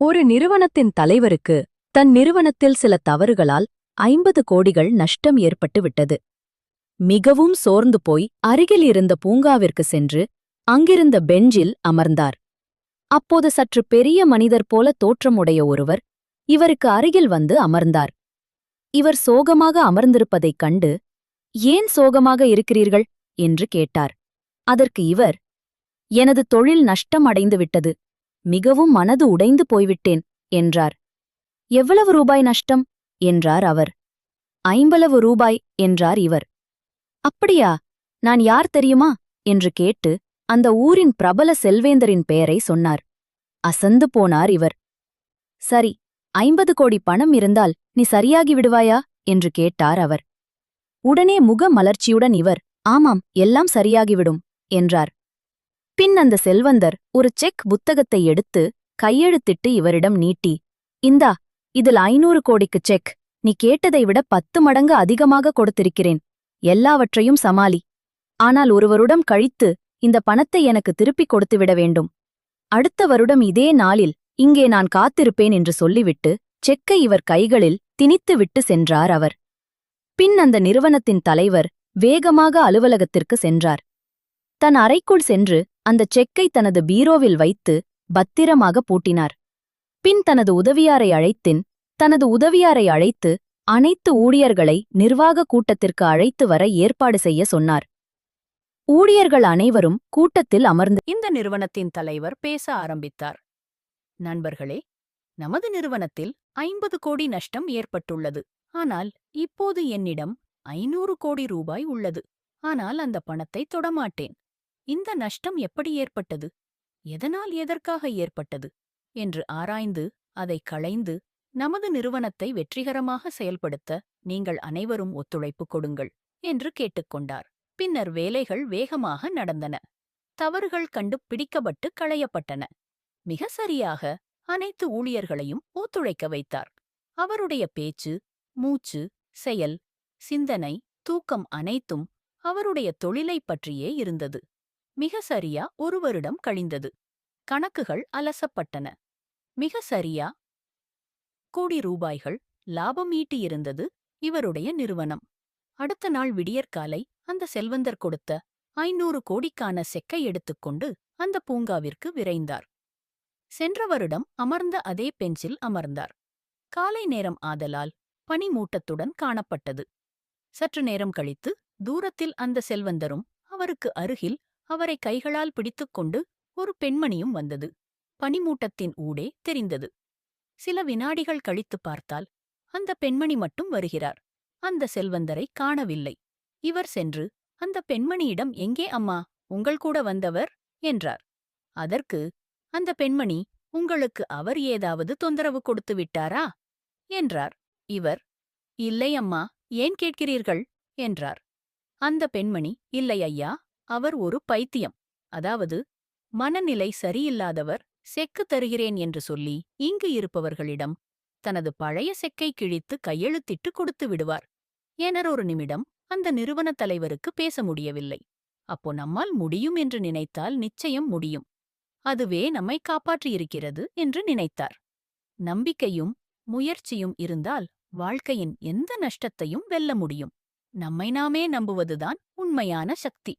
ஒரு நிறுவனத்தின் தலைவருக்கு தன் நிறுவனத்தில் சில தவறுகளால் ஐம்பது கோடிகள் நஷ்டம் ஏற்பட்டு விட்டது மிகவும் சோர்ந்து போய் அருகில் இருந்த பூங்காவிற்கு சென்று அங்கிருந்த பெஞ்சில் அமர்ந்தார். அப்போது சற்று பெரிய மனிதர் போல தோற்றமுடைய ஒருவர் இவருக்கு அருகில் வந்து அமர்ந்தார். இவர் சோகமாக அமர்ந்திருப்பதைக் கண்டு ஏன் சோகமாக இருக்கிறீர்கள்? என்று கேட்டார். அதற்கு இவர் எனது தொழில் நஷ்டம் அடைந்து விட்டது மிகவும் மனது உடைந்து போய்விட்டேன் என்றார். எவ்வளவு ரூபாய் நஷ்டம்? என்றார் அவர். ஐம்பளவு ரூபாய் என்றார் இவர். அப்படியா? நான் யார் தெரியுமா? என்று கேட்டு அந்த ஊரின் பிரபல செல்வேந்தரின் பெயரை சொன்னார். அசந்து போனார் இவர். சரி ஐம்பது கோடி பணம் இருந்தால் நீ சரியாகி விடுவாயா? என்று கேட்டார் அவர். உடனே முக மலர்ச்சியுடன் இவர் ஆமாம் எல்லாம் சரியாகிவிடும் என்றார். பின் அந்த செல்வந்தர் ஒரு செக் புத்தகத்தை எடுத்து கையெழுத்திட்டு இவரிடம் நீட்டி இந்தா இதில் ஐநூறு கோடிக்கு செக். நீ கேட்டதை விட பத்து மடங்கு அதிகமாக கொடுத்திருக்கிறேன். எல்லாவற்றையும் சமாளி. ஆனால் ஒரு வருடம் கழித்து இந்த பணத்தை எனக்கு திருப்பிக் கொடுத்துவிட வேண்டும். அடுத்த வருடம் இதே நாளில் இங்கே நான் காத்திருப்பேன் என்று சொல்லிவிட்டு செக்கை இவர் கைகளில் திணித்து விட்டு சென்றார் அவர். பின் அந்த நிறுவனத்தின் தலைவர் வேகமாக அலுவலகத்திற்கு சென்றார். தன் அறைக்குள் சென்று அந்த செக்கை தனது பீரோவில் வைத்து பத்திரமாக பூட்டினார். பின் தனது உதவியாரை அழைத்தின் தனது உதவியாரை அழைத்து அனைத்து ஊழியர்களை நிர்வாக கூட்டத்திற்கு அழைத்து வர ஏற்பாடு செய்ய சொன்னார். ஊழியர்கள் அனைவரும் கூட்டத்தில் அமர்ந்து இந்த நிறுவனத்தின் தலைவர் பேச ஆரம்பித்தார். நண்பர்களே நமது நிறுவனத்தில் ஐம்பது கோடி நஷ்டம் ஏற்பட்டுள்ளது. ஆனால் இப்போது என்னிடம் ஐநூறு கோடி ரூபாய் உள்ளது. ஆனால் அந்த பணத்தை தொடமாட்டேன் இந்த நஷ்டம் எப்படி ஏற்பட்டது? எதனால் எதற்காக ஏற்பட்டது? என்று ஆராய்ந்து அதை களைந்து நமது நிறுவனத்தை வெற்றிகரமாக செயல்படுத்த நீங்கள் அனைவரும் ஒத்துழைப்பு கொடுங்கள் என்று கேட்டுக்கொண்டார். பின்னர் வேலைகள் வேகமாக நடந்தன. தவறுகள் கண்டு பிடிக்கப்பட்டு களையப்பட்டன. மிக சரியாக அனைத்து ஊழியர்களையும் ஒத்துழைக்க வைத்தார். அவருடைய பேச்சு மூச்சு செயல் சிந்தனை தூக்கம் அனைத்தும் அவருடைய தொழிலைப் பற்றியே இருந்தது. மிக சரியா ஒரு வருடம் கழிந்தது. கணக்குகள் அலசப்பட்டன. மிக சரியா கோடி ரூபாய்கள் லாபம் ஈட்டியிருந்தது இவருடைய நிறுவனம். அடுத்த நாள் விடியற்காலை அந்த செல்வந்தர் கொடுத்த ஐநூறு கோடிக்கான செக்கை எடுத்துக்கொண்டு அந்த பூங்காவிற்கு விரைந்தார். சென்ற வருடம் அமர்ந்த அதே பெஞ்சில் அமர்ந்தார். காலை நேரம் ஆதலால் பனிமூட்டத்துடன் காணப்பட்டது. சற்று நேரம் கழித்து தூரத்தில் அந்த செல்வந்தரும் அவருக்கு அருகில் அவரை கைகளால் பிடித்துக்கொண்டு ஒரு பெண்மணியும் வந்தது. பனிமூட்டத்தின் ஊடே தெரிந்தது. சில வினாடிகள் கழித்துப் பார்த்தால் அந்த பெண்மணி மட்டும் வருகிறார். அந்த செல்வந்தரை காணவில்லை. இவர் சென்று அந்த பெண்மணியிடம் எங்கே அம்மா? உங்கள் கூட வந்தவர்? என்றார். அதற்கு அந்த பெண்மணி உங்களுக்கு அவர் ஏதாவது தொந்தரவு கொடுத்து விட்டாரா? என்றார். இவர் இல்லை அம்மா ஏன் கேட்கிறீர்கள்? என்றார். அந்த பெண்மணி இல்லை ஐயா அவர் ஒரு பைத்தியம். அதாவது மனநிலை சரியில்லாதவர் செக்கு தருகிறேன் என்று சொல்லி இங்கு இருப்பவர்களிடம் தனது பழைய செக்கை கிழித்து கையெழுத்திட்டு கொடுத்து விடுவார். எனர் ஒரு நிமிடம் அந்த நிறுவனத் தலைவருக்கு பேச முடியவில்லை. அப்போ நம்மால் முடியும் என்று நினைத்தால் நிச்சயம் முடியும். அதுவே நம்மை காப்பாற்றியிருக்கிறது என்று நினைத்தார். நம்பிக்கையும் முயற்சியும் இருந்தால் வாழ்க்கையின் எந்த நஷ்டத்தையும் வெல்ல முடியும். நம்மை நாமே நம்புவதுதான் உண்மையான சக்தி.